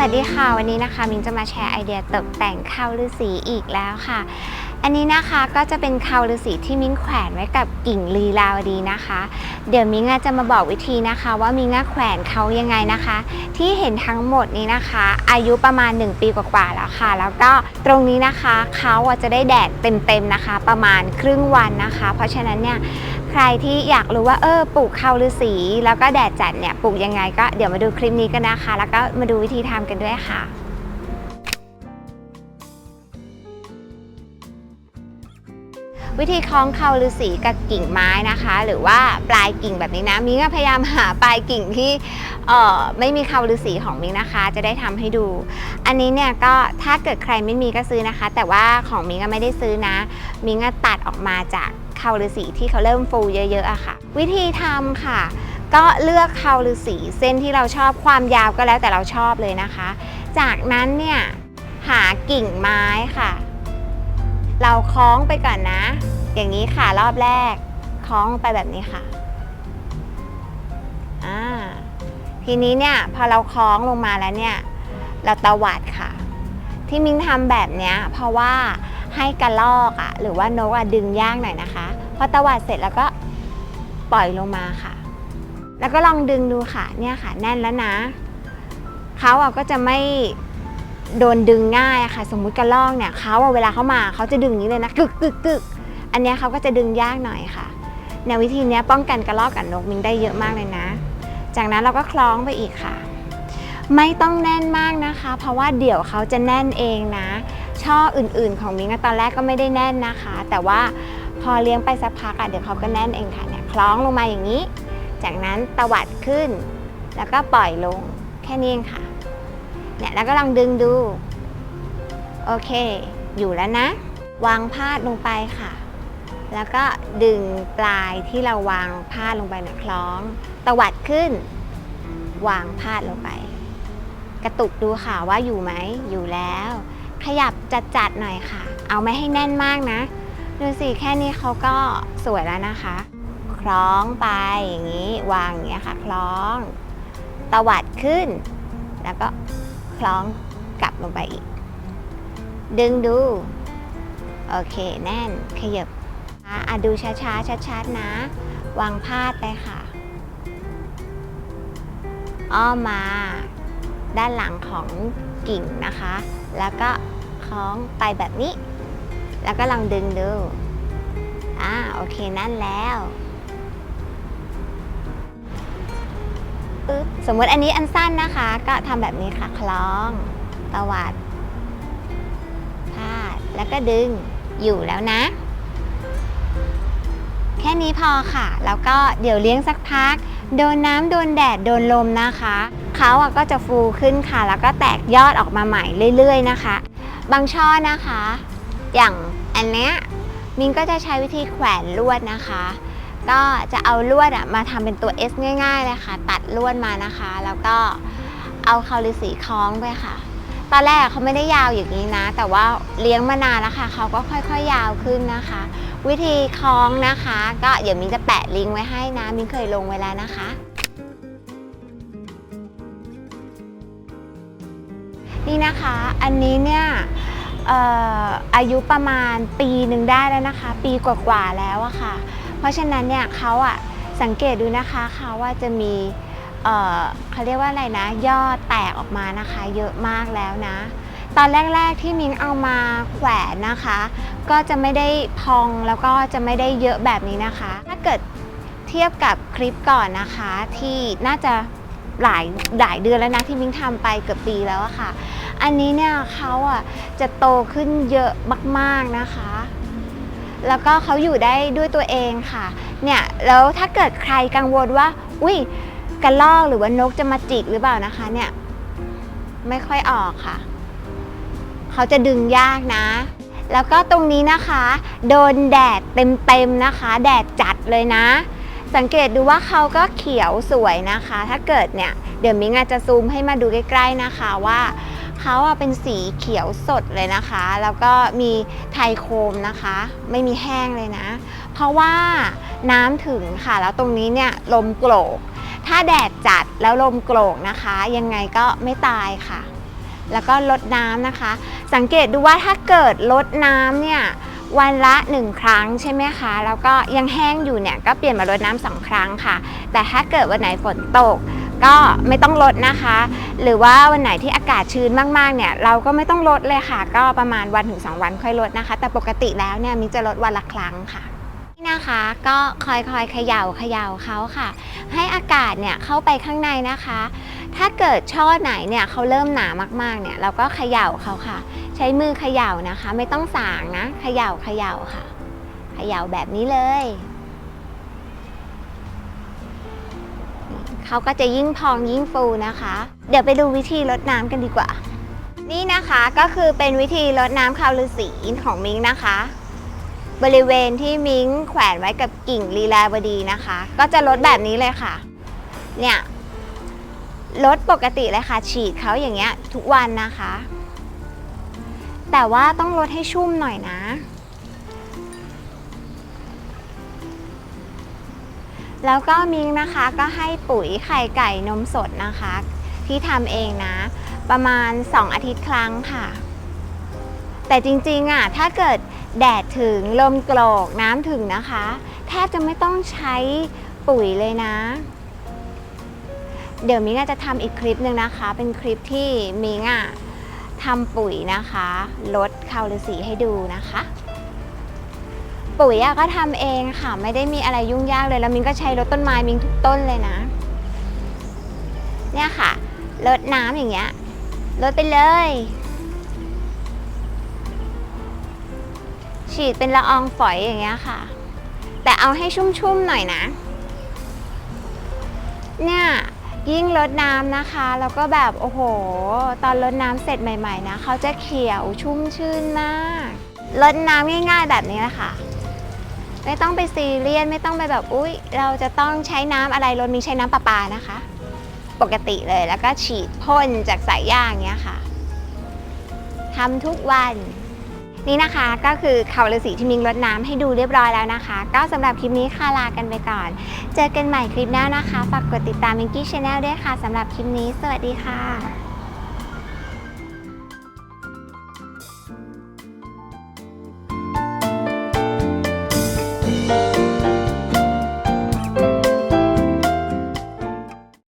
วัสดีค่ะ วันนี้นะคะมินจะมาแชร์ไอเดียตกแต่งคาวฤาษีอีกแล้วค่ะ อันนี้นะคะก็จะเป็นคาวฤาษีที่มิ้งแขวนไว้กับกิ่งลีลาวดีนะคะ เดี๋ยวมิ้งจะมาบอกวิธีนะคะ ว่ามิงอาแขวนเขายังไงนะคะ ที่เห็นทั้งหมดนี้นะคะ อายุประมาณ 1 ปีกว่าๆแล้วค่ะ แล้วก็ตรงนี้นะคะเขาจะได้แดดเต็มๆนะคะ ประมาณครึ่งวันนะคะ เพราะฉะนั้นเนี่ย ใครที่อยากรู้ว่าเออปลูกคาวฤาษีแล้วก็แดดจัดเนี่ยปลูกยังไงก็เดี๋ยวมาดูคลิปนี้กันนะคะ แล้วก็มาดูวิธีทำกันด้วยค่ะวิธีคล้องเคาฤาษีกับกิ่งไม้นะคะ หรือว่าปลายกิ่งแบบนี้นะมิงพยายามหาปลายกิ่งที่เอ่อไม่มีเคาฤาษีของมิงนะคะ จะได้ทำให้ดู อันนี้เนี่ยก็ถ้าเกิดใครไม่มีก็ซื้อนะคะ แต่ว่าของมิงอะไม่ได้ซื้อนะ มิงอะตัดออกมาจาก คาฤาษีที่เขาเริ่มฟูเยอะๆอะค่ะ วิธีทำค่ะ ก็เลือกเคาฤาษีเส้นที่เราชอบความยาวก็แล้วแต่เราชอบเลยนะคะ จากนั้นเนี่ยหากิ่งไม้ค่ะ เราคล้องไปก่อนนะ อย่างนี้ค่ะรอบแรกคล้องไปแบบนี้ค่ะอ่าทีนี้เนี่ยพอเราคล้องลงมาแล้วเนี่ยเราตวัดค่ะ ที่มิ้งทำแบบเนี้ยเพราะว่าให้กระลอกอะ่ะหรือว่านกอะดึงยากหน่อยนะคะ พอตวัดเสร็จแล้วก็ปล่อยลงมาค่ะ แล้วก็ลองดึงดูค่ะ เนี่ยค่ะ แน่นแล้วนะเขาอะก็จะไม่โดนดึงง่ายค่ะ สมมุติกระลอกเนี่ยเขาเวลาเขามาเขาจะดึงอย่างนี้เลยนะกึกกึกกึกอันเนี้ยเขาก็จะดึงยากหน่อยค่ะแนววิธีนี้ป้องกันกระลอกกับนกมิงได้เยอะมากเลยนะ จากนั้นเราก็คล้องไปอีกค่ะ ไม่ต้องแน่นมากนะคะ เพราะว่าเดี๋ยวเขาจะแน่นเองนะ ช่ออื่นๆ ของมิงอะตอนแรกก็ไม่ได้แน่นนะคะ แต่ว่า พอเลี้ยงไปสักพักอะเดี๋ยวเขาก็แน่นเองค่ะเนี่ยคล้องลงมาอย่างนี้ จากนั้นตวัดขึ้น แล้วก็ปล่อยลงแค่นี้เองค่ะเนี่ยแล้วก็ลองดึงดู โอเค อยู่แล้วนะ วางพาดลงไปค่ะ แล้วก็ดึงปลายที่เราวางพาดลงไปเนี่ยคล้อง ตวัดขึ้น วางพาดลงไป กระตุกดูค่ะว่าอยู่ไหมอยู่แล้ว ขยับจัดๆหน่อยค่ะ เอาไม่ให้แน่นมากนะ ดูสิแค่นี้เขาก็สวยแล้วนะคะ คล้องไปอย่างนี้วางอย่างเงี้ยค่ะ คล้องตวัดขึ้น แล้วก็คล้องกลับลงไปอีก ดึงดู โอเคแน่นขยับอะดูช้าๆชัดๆนะ วางพาดไปค่ะ อ้อมมา ด้านหลังของกิ่งนะคะ แล้วก็คล้องไปแบบนี้ แล้วก็ลองดึงดู อ่าโอเคนั่นแล้วปึ๊บสมมติอันนี้อันสั้นนะคะ ก็ทำแบบนี้ค่ะคล้องตวัดพาดแล้วก็ดึงอยู่แล้วนะ แค่นี้พอค่ะ แล้วก็เดี๋ยวเลี้ยงสักพัก โดนน้ำโดนแดดโดนลมนะคะเขาก็จะฟูขึ้นค่ะ แล้วก็แตกยอดออกมาใหม่เรื่อย ๆ นะคะ บางช่อนะคะ อย่างอันเนี้ยมินก็จะใช้วิธีแขวนลวดนะคะ ก็จะเอาลวดอะมาทำเป็นตัว S ง่ายๆเลยค่ะ ตัดลวดมานะคะ แล้วก็เอาคาวฤาษีคล้องไปค่ะ ตอนแรกเขาไม่ได้ยาวอย่างนี้นะ แต่ว่าเลี้ยงมานานแล้วค่ะเขาก็ค่อยๆยาวขึ้นนะคะ วิธีคล้องนะคะ ก็เดี๋ยวมินจะแปะลิงก์ไว้ให้นะมินเคยลงไว้แล้วนะคะนี่นะคะ อันนี้เนี่ย อายุประมาณปีหนึ่งได้แล้วนะคะ ปีกว่าๆแล้วอะค่ะ เพราะฉะนั้นเนี่ยเขาอะสังเกตดูนะคะเขาว่าจะมีเอ่อเขาเรียกว่าอะไรนะยอดแตกออกมานะคะ เยอะมากแล้วนะ ตอนแรก ๆที่มิ้งเอามาแขวนนะคะ ก็จะไม่ได้พองแล้วก็จะไม่ได้เยอะแบบนี้นะคะ ถ้าเกิดเทียบกับคลิปก่อนนะคะที่น่าจะหลายหลายเดือนแล้วนะที่มิ้งทำไปเกือบปีแล้วอะค่ะ อันนี้เนี่ยเขาอะจะโตขึ้นเยอะมากๆนะคะ แล้วก็เขาอยู่ได้ด้วยตัวเองค่ะ เนี่ยแล้วถ้าเกิดใครกังวลว่า อุ้ยกระลอกหรือว่านกจะมาจิกหรือเปล่านะคะ เนี่ยไม่ค่อยออกค่ะ เขาจะดึงยากนะ แล้วก็ตรงนี้นะคะ โดนแดดเต็มๆนะคะ แดดจัดเลยนะ สังเกตดูว่าเขาก็เขียวสวยนะคะ ถ้าเกิดเนี่ย เดี๋ยวมิงอาจจะซูมให้มาดูใกล้ๆนะคะว่า เขาอะเป็นสีเขียวสดเลยนะคะ แล้วก็มีไทโคมนะคะ ไม่มีแห้งเลยนะ เพราะว่าน้ำถึงค่ะ แล้วตรงนี้เนี่ยลมโกรก ถ้าแดดจัดแล้วลมโกรกนะคะ ยังไงก็ไม่ตายค่ะ แล้วก็ลดน้ำนะคะ สังเกตดูว่าถ้าเกิดลดน้ำเนี่ยวันละ 1 ครั้งใช่ไหมคะ แล้วก็ยังแห้งอยู่เนี่ยก็เปลี่ยนมาลดน้ำสองครั้งค่ะ แต่ถ้าเกิดวันไหนฝนตก ก็ไม่ต้องลดนะคะ หรือว่าวันไหนที่อากาศชื้นมากๆเนี่ยเราก็ไม่ต้องลดเลยค่ะ ก็ประมาณวันถึง 2 วันค่อยลดนะคะ แต่ปกติแล้วเนี่ยมินจะลดวันละครั้งค่ะนี่นะคะก็คอยคอยๆเขย่าเขย่าเขาค่ะ ให้อากาศเนี่ยเข้าไปข้างในนะคะ ถ้าเกิดช่อไหนเนี่ยเขาเริ่มหนามากๆเนี่ยเราก็เขย่าเขาค่ะ ใช้มือเขย่านะคะ ไม่ต้องสางนะเขย่าเขย่าค่ะ เขย่าแบบนี้เลย เขาก็จะยิ่งพองยิ่งฟูนะคะ เดี๋ยวไปดูวิธีรดน้ำกันดีกว่า นี่นะคะก็คือเป็นวิธีรดน้ำคาวฤาษีของมิงนะคะ บริเวณที่มิงแขวนไว้กับกิ่งลีลาวดีนะคะ ก็จะลดแบบนี้เลยค่ะ เนี่ยลดปกติเลยค่ะ ฉีดเขาอย่างเงี้ยทุกวันนะคะ แต่ว่าต้องลดให้ชุ่มหน่อยนะ แล้วก็มิงนะคะก็ให้ปุ๋ยไข่ไก่นมสดนะคะ ที่ทำเองนะ ประมาณ 2 อาทิตย์ครั้งค่ะ แต่จริงๆอะถ้าเกิดแดดถึงลมโกรกน้ำถึงนะคะ แทบจะไม่ต้องใช้ปุ๋ยเลยนะ เดี๋ยวมิงจะทำอีกคลิปหนึ่งนะคะ เป็นคลิปที่มิงอะทำปุ๋ยนะคะ ลดคาวฤาษีให้ดูนะคะ ปุ๋ยอะก็ทำเองค่ะ ไม่ได้มีอะไรยุ่งยากเลยแล้วมิงก็ใช้รดต้นไม้มิงทุกต้นเลยนะ เนี่ยค่ะลดน้ำอย่างเงี้ยลดไปเลย ฉีดเป็นละอองฝอยอย่างเงี้ยค่ะ แต่เอาให้ชุ่มๆหน่อยนะ เนี่ยยิ่งลดน้ำนะคะ แล้วก็แบบโอ้โห ตอนลดน้ำเสร็จใหม่ ๆ นะเขาจะเขียวชุ่มชื่นมากลดน้ำง่าย ๆ แบบนี้แหละค่ะ ไม่ต้องไปซีเรียสไม่ต้องไปแบบอุ๊ย เราจะต้องใช้น้ำอะไรรถมีใช้น้ำประปานะคะ ปกติเลยแล้วก็ฉีดพ่นจากสายยางเงี้ยค่ะทำทุกวันนี่นะคะก็คือเขาฤาษีที่มิงรดน้ำให้ดูเรียบร้อยแล้วนะคะ ก็สำหรับคลิปนี้ค่ะลากันไปก่อน เจอกันใหม่คลิปหน้านะคะ ฝากกดติดตามมิงกี้ชาแนลด้วยค่ะสำหรับคลิปนี้ สวัสดีค่ะ